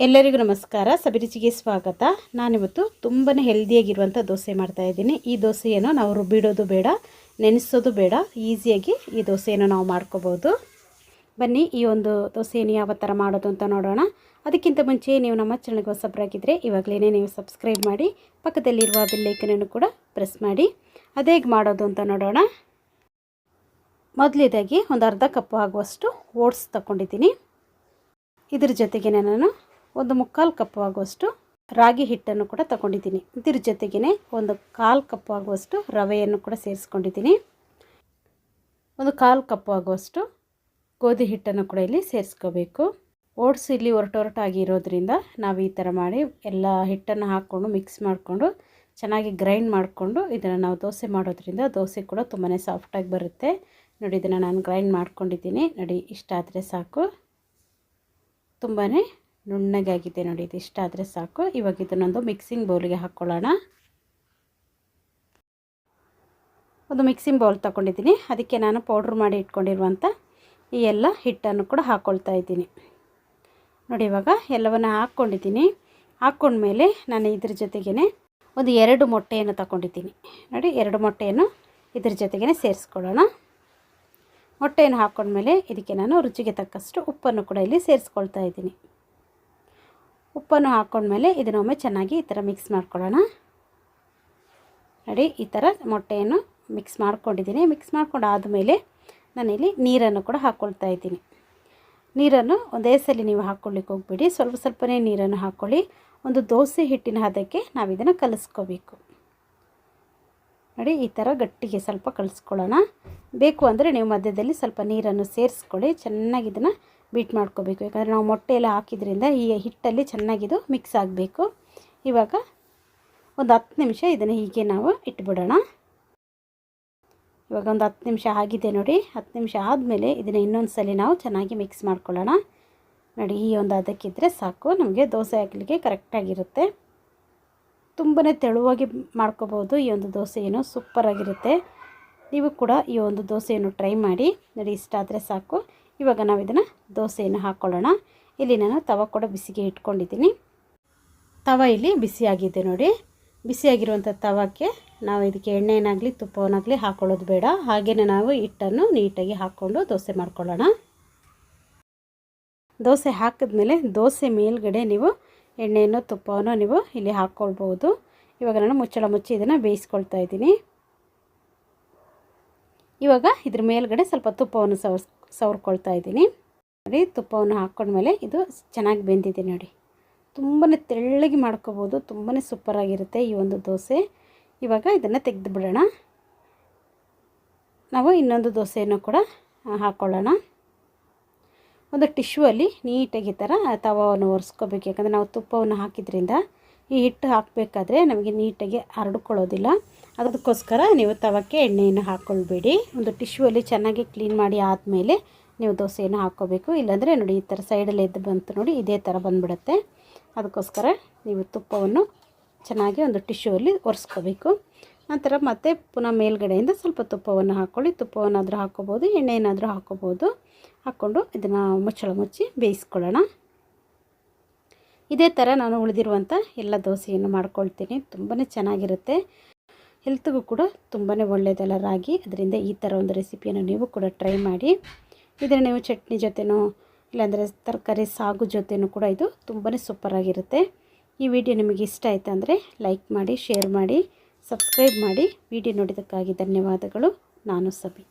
ಎಲ್ಲರಿಗೂ ನಮಸ್ಕಾರ. ಸಬಿರುಚಿಗೆ ಸ್ವಾಗತ. ನಾನಿವತ್ತು ತುಂಬಾ ಹೆಲ್ದಿಯಾಗಿರುವಂಥ ದೋಸೆ ಮಾಡ್ತಾಯಿದ್ದೀನಿ ಈ ದೋಸೆಯನ್ನು ನಾವು ರುಬ್ಬಿಡೋದು ಬೇಡ, ನೆನೆಸೋದು ಬೇಡ. ಈಸಿಯಾಗಿ ಈ ದೋಸೆಯನ್ನು ನಾವು ಮಾಡ್ಕೋಬೋದು. ಬನ್ನಿ, ಈ ಒಂದು ದೋಸೆಯನ್ನು ಯಾವ ಥರ ಮಾಡೋದು ಅಂತ ನೋಡೋಣ. ಅದಕ್ಕಿಂತ ಮುಂಚೆ ನೀವು ನಮ್ಮ ಚಾನಲ್ಗೆ ಹೊಸಬ್ರಾಗಿದ್ದರೆ ಇವಾಗಲೇ ನೀವು ಸಬ್ಸ್ಕ್ರೈಬ್ ಮಾಡಿ, ಪಕ್ಕದಲ್ಲಿರುವ ಬೆಲ್ಲೈಕನನ್ನು ಕೂಡ ಪ್ರೆಸ್ ಮಾಡಿ. ಅದೇ ಮಾಡೋದು ಅಂತ ನೋಡೋಣ. ಮೊದಲಿದಾಗಿ ಒಂದು ಅರ್ಧ ಕಪ್ಪು ಆಗುವಷ್ಟು ಓಟ್ಸ್ ತಗೊಂಡಿದ್ದೀನಿ ಇದ್ರ ಜೊತೆಗೆ ನಾನು ಒಂದು ಮುಕ್ಕಾಲು ಕಪ್ ಆಗುವಷ್ಟು ರಾಗಿ ಹಿಟ್ಟನ್ನು ಕೂಡ ತಗೊಂಡಿದ್ದೀನಿ. ಇದ್ರ ಜೊತೆಗೇ ಒಂದು ಕಾಲು ಕಪ್ ಆಗುವಷ್ಟು ರವೆಯನ್ನು ಕೂಡ ಸೇರಿಸ್ಕೊಂಡಿದ್ದೀನಿ. ಒಂದು ಕಾಲು ಕಪ್ ಆಗುವಷ್ಟು ಗೋಧಿ ಹಿಟ್ಟನ್ನು ಕೂಡ ಇಲ್ಲಿ ಸೇರಿಸ್ಕೋಬೇಕು. ಓಟ್ಸ್ ಇಲ್ಲಿ ಒರಟೊರಟಾಗಿರೋದ್ರಿಂದ ನಾವು ಈ ಥರ ಮಾಡಿ ಎಲ್ಲ ಹಿಟ್ಟನ್ನು ಹಾಕ್ಕೊಂಡು ಮಿಕ್ಸ್ ಮಾಡಿಕೊಂಡು ಚೆನ್ನಾಗಿ ಗ್ರೈಂಡ್ ಮಾಡಿಕೊಂಡು ಇದನ್ನು ನಾವು ದೋಸೆ ಮಾಡೋದ್ರಿಂದ ದೋಸೆ ಕೂಡ ತುಂಬಾ ಸಾಫ್ಟಾಗಿ ಬರುತ್ತೆ. ನೋಡಿ, ಇದನ್ನು ನಾನು ಗ್ರೈಂಡ್ ಮಾಡ್ಕೊಂಡಿದ್ದೀನಿ. ನೋಡಿ, ಇಷ್ಟ ಆದರೆ ಸಾಕು. ತುಂಬಾ ನುಣ್ಣಗಾಗಿದೆ ನೋಡಿ, ಇದು ಇಷ್ಟ ಆದರೆ ಸಾಕು. ಇವಾಗ ಇದನ್ನೊಂದು ಮಿಕ್ಸಿಂಗ್ ಬೌಲಿಗೆ ಹಾಕ್ಕೊಳ್ಳೋಣ ಒಂದು ಮಿಕ್ಸಿಂಗ್ ಬೌಲ್ ತಗೊಂಡಿದ್ದೀನಿ. ಅದಕ್ಕೆ ನಾನು ಪೌಡ್ರ್ ಮಾಡಿ ಇಟ್ಕೊಂಡಿರುವಂಥ ಈ ಎಲ್ಲ ಹಿಟ್ಟನ್ನು ಕೂಡ ಹಾಕ್ಕೊಳ್ತಾ ಇದ್ದೀನಿ. ನೋಡಿ, ಇವಾಗ ಎಲ್ಲವನ್ನು ಹಾಕ್ಕೊಂಡಿದ್ದೀನಿ. ಹಾಕ್ಕೊಂಡ್ಮೇಲೆ ನಾನು ಇದ್ರ ಜೊತೆಗೇ ಒಂದು ಎರಡು ಮೊಟ್ಟೆಯನ್ನು ತಗೊಂಡಿದ್ದೀನಿ. ನೋಡಿ, ಎರಡು ಮೊಟ್ಟೆಯನ್ನು ಇದ್ರ ಜೊತೆಗೇ ಸೇರಿಸ್ಕೊಳ್ಳೋಣ. ಮೊಟ್ಟೆಯನ್ನು ಹಾಕ್ಕೊಂಡ್ಮೇಲೆ ಇದಕ್ಕೆ ನಾನು ರುಚಿಗೆ ತಕ್ಕಷ್ಟು ಉಪ್ಪನ್ನು ಕೂಡ ಇಲ್ಲಿ ಸೇರಿಸ್ಕೊಳ್ತಾ ಇದ್ದೀನಿ. ಉಪ್ಪನ್ನು ಹಾಕ್ಕೊಂಡ್ಮೇಲೆ ಇದನ್ನೊಮ್ಮೆ ಚೆನ್ನಾಗಿ ಈ ಥರ ಮಿಕ್ಸ್ ಮಾಡ್ಕೊಳ್ಳೋಣ. ನೋಡಿ, ಈ ಥರ ಮೊಟ್ಟೆಯನ್ನು ಮಿಕ್ಸ್ ಮಾಡ್ಕೊಂಡಿದ್ದೀನಿ. ಮಿಕ್ಸ್ ಮಾಡ್ಕೊಂಡು ಆದಮೇಲೆ ನಾನಿಲ್ಲಿ ನೀರನ್ನು ಕೂಡ ಹಾಕ್ಕೊಳ್ತಾ ಇದ್ದೀನಿ. ನೀರನ್ನು ಒಂದೇ ಸಲ ನೀವು ಹಾಕ್ಕೊಳ್ಳಿಕ್ಕೆ ಹೋಗ್ಬಿಡಿ. ಸ್ವಲ್ಪ ಸ್ವಲ್ಪನೇ ನೀರನ್ನು ಹಾಕ್ಕೊಳ್ಳಿ ಒಂದು ದೋಸೆ ಹಿಟ್ಟಿನ ಹದಕ್ಕೆ ನಾವು ಇದನ್ನು ಕಲಿಸ್ಕೋಬೇಕು. ನೋಡಿ, ಈ ಥರ ಗಟ್ಟಿಗೆ ಸ್ವಲ್ಪ ಕಲಿಸ್ಕೊಳ್ಳೋಣ. ಬೇಕು ಅಂದರೆ ನೀವು ಮಧ್ಯದಲ್ಲಿ ಸ್ವಲ್ಪ ನೀರನ್ನು ಸೇರಿಸ್ಕೊಳ್ಳಿ. ಚೆನ್ನಾಗಿ ಇದನ್ನು ಬೀಟ್ ಮಾಡ್ಕೋಬೇಕು. ಯಾಕಂದರೆ ನಾವು ಮೊಟ್ಟೆ ಎಲ್ಲ ಹಾಕಿದ್ರಿಂದ ಈ ಹಿಟ್ಟಲ್ಲಿ ಚೆನ್ನಾಗಿದು ಮಿಕ್ಸ್ ಆಗಬೇಕು. ಇವಾಗ ಒಂದು ಹತ್ತು ನಿಮಿಷ ಇದನ್ನು ಹೀಗೆ ನಾವು ಇಟ್ಬಿಡೋಣ. ಇವಾಗ ಒಂದು ಹತ್ತು ನಿಮಿಷ ಆಗಿದೆ ನೋಡಿ. ಹತ್ತು ನಿಮಿಷ ಆದಮೇಲೆ ಇದನ್ನು ಇನ್ನೊಂದು ಸಲ ನಾವು ಚೆನ್ನಾಗಿ ಮಿಕ್ಸ್ ಮಾಡ್ಕೊಳ್ಳೋಣ. ನೋಡಿ, ಈ ಒಂದು ಅದಕ್ಕಿದ್ದರೆ ಸಾಕು. ನಮಗೆ ದೋಸೆ ಹಾಕಲಿಕ್ಕೆ ಕರೆಕ್ಟಾಗಿರುತ್ತೆ ತುಂಬಾ ತೆಳುವಾಗಿ ಮಾಡ್ಕೋಬೋದು ಈ ಒಂದು ದೋಸೆಯನ್ನು ಸೂಪರಾಗಿರುತ್ತೆ ನೀವು ಕೂಡ ಈ ಒಂದು ದೋಸೆಯನ್ನು ಟ್ರೈ ಮಾಡಿ. ನೋಡಿ, ಇಷ್ಟ ಆದರೆ ಸಾಕು. ಇವಾಗ ನಾವು ಇದನ್ನು ದೋಸೆಯನ್ನು ಹಾಕ್ಕೊಳ್ಳೋಣ ಇಲ್ಲಿ ನಾನು ತವ ಕೂಡ ಬಿಸಿಗೆ ಇಟ್ಕೊಂಡಿದ್ದೀನಿ. ತವ ಇಲ್ಲಿ ಬಿಸಿಯಾಗಿದೆ ನೋಡಿ. ಬಿಸಿಯಾಗಿರುವಂಥ ತವಕ್ಕೆ ನಾವು ಇದಕ್ಕೆ ಎಣ್ಣೆನಾಗಲಿ ತುಪ್ಪವನ್ನಾಗಲಿ ಹಾಕ್ಕೊಳ್ಳೋದು ಬೇಡ. ಹಾಗೆಯೇ ನಾವು ಹಿಟ್ಟನ್ನು ನೀಟಾಗಿ ಹಾಕ್ಕೊಂಡು ದೋಸೆ ಮಾಡ್ಕೊಳ್ಳೋಣ. ದೋಸೆ ಹಾಕಿದ್ಮೇಲೆ ದೋಸೆ ಮೇಲ್ಗಡೆ ನೀವು ಎಣ್ಣೆಯನ್ನು, ತುಪ್ಪವನ್ನು ನೀವು ಇಲ್ಲಿ ಹಾಕ್ಕೊಳ್ಬೋದು ಇವಾಗ ನಾನು ಮುಚ್ಚಳ ಮುಚ್ಚಿ ಇದನ್ನು ಬೇಯಿಸ್ಕೊಳ್ತಾ ಇದ್ದೀನಿ. ಇವಾಗ ಇದ್ರ ಮೇಲ್ಗಡೆ ಸ್ವಲ್ಪ ತುಪ್ಪವನ್ನು ಸವರ್ಸ್ ಸವರ್ಕೊಳ್ತಾ ಇದ್ದೀನಿ. ನೋಡಿ, ತುಪ್ಪವನ್ನು ಹಾಕ್ಕೊಂಡ್ಮೇಲೆ ಇದು ಚೆನ್ನಾಗಿ ಬೆಂದಿದೆ ನೋಡಿ. ತುಂಬಾ ತೆಳ್ಳಗೆ ಮಾಡ್ಕೋಬೋದು ತುಂಬಾ ಸೂಪರಾಗಿರುತ್ತೆ ಈ ಒಂದು ದೋಸೆ. ಇವಾಗ ಇದನ್ನು ತೆಗೆದು ಬಿಡೋಣ ನಾವು ಇನ್ನೊಂದು ದೋಸೆಯನ್ನು ಕೂಡ ಹಾಕ್ಕೊಳ್ಳೋಣ ಒಂದು ಟಿಶ್ಯೂ ಅಲ್ಲಿ ನೀಟಾಗಿ ಈ ಥರ ತವವನ್ನು ಒರೆಸ್ಕೋಬೇಕು. ಯಾಕಂದರೆ ನಾವು ತುಪ್ಪವನ್ನು ಹಾಕಿದ್ರಿಂದ ಈ ಹಿಟ್ಟು ಹಾಕಬೇಕಾದ್ರೆ ನಮಗೆ ನೀಟಾಗಿ ಹರಡ್ಕೊಳ್ಳೋದಿಲ್ಲ. ಅದಕ್ಕೋಸ್ಕರ ನೀವು ತವಕ್ಕೆ ಎಣ್ಣೆಯನ್ನು ಹಾಕ್ಕೊಳ್ಬೇಡಿ ಒಂದು ಟಿಶ್ಯೂ ಅಲ್ಲಿ ಚೆನ್ನಾಗಿ ಕ್ಲೀನ್ ಮಾಡಿ ಆದಮೇಲೆ ನೀವು ದೋಸೆಯನ್ನು ಹಾಕ್ಕೋಬೇಕು ಇಲ್ಲಾಂದರೆ ನೋಡಿ ಈ ಥರ ಸೈಡಲ್ಲಿ ಎದ್ದು ಬಂತು ನೋಡಿ ಇದೇ ಥರ ಬಂದುಬಿಡುತ್ತೆ. ಅದಕ್ಕೋಸ್ಕರ ನೀವು ತುಪ್ಪವನ್ನು ಚೆನ್ನಾಗಿ ಒಂದು ಟಿಶ್ಯೂ ಅಲ್ಲಿ ಒರೆಸ್ಕೋಬೇಕು. ನಂತರ ಮತ್ತೆ ಪುನಃ ಮೇಲ್ಗಡೆಯಿಂದ ಸ್ವಲ್ಪ ತುಪ್ಪವನ್ನು ಹಾಕ್ಕೊಳ್ಳಿ ತುಪ್ಪವನ್ನಾದರೂ ಹಾಕ್ಕೋಬೋದು ಎಣ್ಣೆಯನ್ನಾದರೂ ಹಾಕ್ಕೋಬೋದು ಹಾಕ್ಕೊಂಡು ಇದನ್ನು ಮುಚ್ಚಳ ಮುಚ್ಚಿ ಬೇಯಿಸ್ಕೊಳ್ಳೋಣ. ಇದೇ ಥರ ನಾನು ಉಳಿದಿರುವಂಥ ಎಲ್ಲ ದೋಸೆಯನ್ನು ಮಾಡ್ಕೊಳ್ತೀನಿ. ತುಂಬಾ ಚೆನ್ನಾಗಿರುತ್ತೆ. ಹೆಲ್ತ್ಗೂ ಕೂಡ ತುಂಬಾ ಒಳ್ಳೆಯದಲ್ಲ ರಾಗಿ. ಅದರಿಂದ ಈ ಥರ ಒಂದು ರೆಸಿಪಿಯನ್ನು ನೀವು ಕೂಡ ಟ್ರೈ ಮಾಡಿ. ಇದನ್ನು ನೀವು ಚಟ್ನಿ ಜೊತೆನೋ, ಇಲ್ಲಾಂದರೆ ತರಕಾರಿ ಸಾಗು ಜೊತೆನೂ ಕೂಡ ಇದು ತುಂಬಾ ಸೂಪರಾಗಿರುತ್ತೆ ಈ ವಿಡಿಯೋ ನಿಮಗೆ ಇಷ್ಟ ಆಯಿತು ಅಂದರೆ ಲೈಕ್ ಮಾಡಿ, ಶೇರ್ ಮಾಡಿ, ಸಬ್ಸ್ಕ್ರೈಬ್ ಮಾಡಿ. ವಿಡಿಯೋ ನೋಡಿದ್ದಕ್ಕಾಗಿ ಧನ್ಯವಾದಗಳು. ನಾನು ಸಬಿ